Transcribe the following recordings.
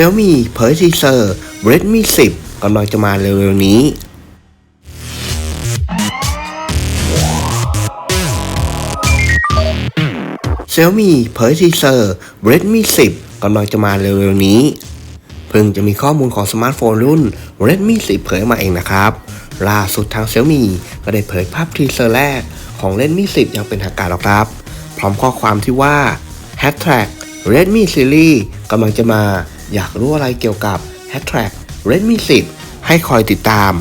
Xiaomi เผยทีเซอร์ Redmi 10กำลังจะมาเร็วๆนี้ Xiaomi เผยทีเซอร์ Redmi 10กำลังจะมาเร็วๆนี้ เพิ่งจะมีข้อมูลของสมาร์ทโฟนรุ่น Redmi 10 เผยมาเองนะครับ ล่าสุดทาง Xiaomi ก็ได้เผยภาพทีเซอร์แรกของ Redmi 10 อย่างเป็นทางการแล้วครับ พร้อมข้อความที่ว่า Hashtag Redmi Series กำลังจะมา อยากรู้อะไรเกี่ยวกับ Hashtag Redmi 10 ให้คอยติดตาม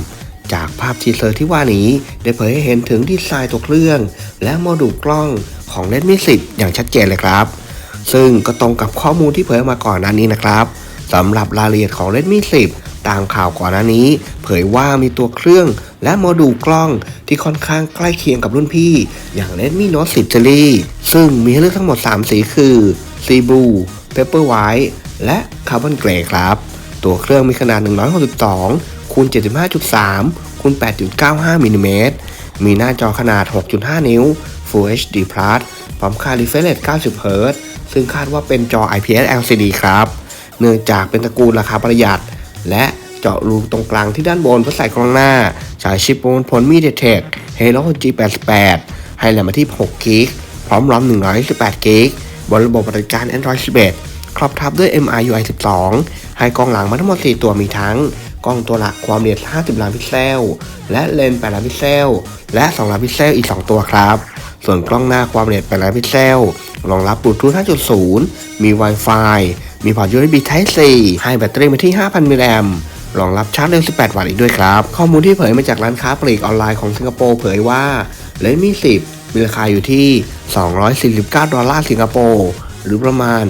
จากภาพทีเซอร์ที่ว่านี้ ได้เผยให้เห็นถึงดีไซน์ตัวเครื่อง และโมดูลกล้องของ Redmi 10 อย่างชัดเจนเลยครับ ซึ่งก็ตรงกับข้อมูลที่เผยมาก่อนหน้านี้นะครับสำหรับรายละเอียดของ Redmi 10 ตามข่าวก่อนหน้านี้ เผยว่ามีตัวเครื่องและโมดูลกล้องที่ค่อนข้างใกล้เคียงกับรุ่นพี่ อย่าง Redmi Note 10 Series ซึ่งมีให้เลือกทั้งหมด 3 สีคือ Sea Blue Pepper White และ Carbon Gray ครับ ตัวเครื่องมีขนาด 162คูณ75.3คูณ8.95มิลลิเมตรมีหน้าจอขนาด 6.5 นิ้ว Full HD Plus พร้อมค่า refresh rate 90 Hz ซึ่งคาดว่าเป็นจอ IPS LCD ครับ เนื่องจากเป็นตระกูลราคาประหยัด และเจาะรูตรงกลางที่ด้านบนเพื่อใส่กล้องหน้าใช้ชิปมวลผล MediaTek Helio G88 ให้แรมมาที่6กิก พร้อมรอม128กิกบนระบบบัติการ Android 11 ครอบทับด้วย MIUI 12 ให้กล้องหลังมาทั้งหมด 4 ตัวมีทั้ง กล้องตัวหลักความละเอียด 50 ล้านพิกเซล และเลนส์ 8 ล้านพิกเซล และ 2 ล้านพิกเซลอีก 2 ตัวครับ ส่วนกล้องหน้าความละเอียด 8 ล้านพิกเซล รองรับบลูทูธ 5.0 มี Wi-Fi มีพอร์ต USB Type C ให้แบตเตอรี่มาที่ 5,000 มิลลิแอมรองรับชาร์จเร็ว 18 วัตต์อีกด้วยครับ ข้อมูลที่เผยมาจากร้านค้าปลีกออนไลน์ของสิงคโปร์เผยว่า Redmi 10 มีราคาอยู่ที่ 249 ดอลลาร์สิงคโปร์ หรือประมาณ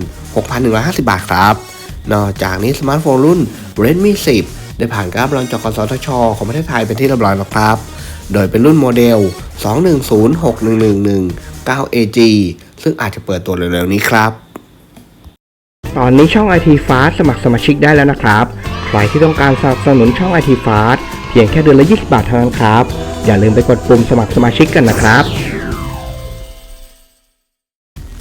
6,150 บาทครับ นอกจากนี้สมาร์ทโฟนรุ่น Redmi 10 ได้ผ่านการรับรองจากกสทช ของประเทศไทยเป็นที่เรียบร้อยแล้วครับ โดยเป็นรุ่นโมเดล 2106111 9AG ซึ่งอาจจะเปิดตัวเร็วๆนี้ครับ ตอนนี้ช่อง IT Fast สมัครสมาชิกได้แล้วนะครับ ใครที่ต้องการสนับสนุนช่อง IT Fast เพียงแค่เดือนละ 20 บาทเท่านั้นครับ อย่าลืมไปกดปุ่มสมัครสมาชิกกันนะครับ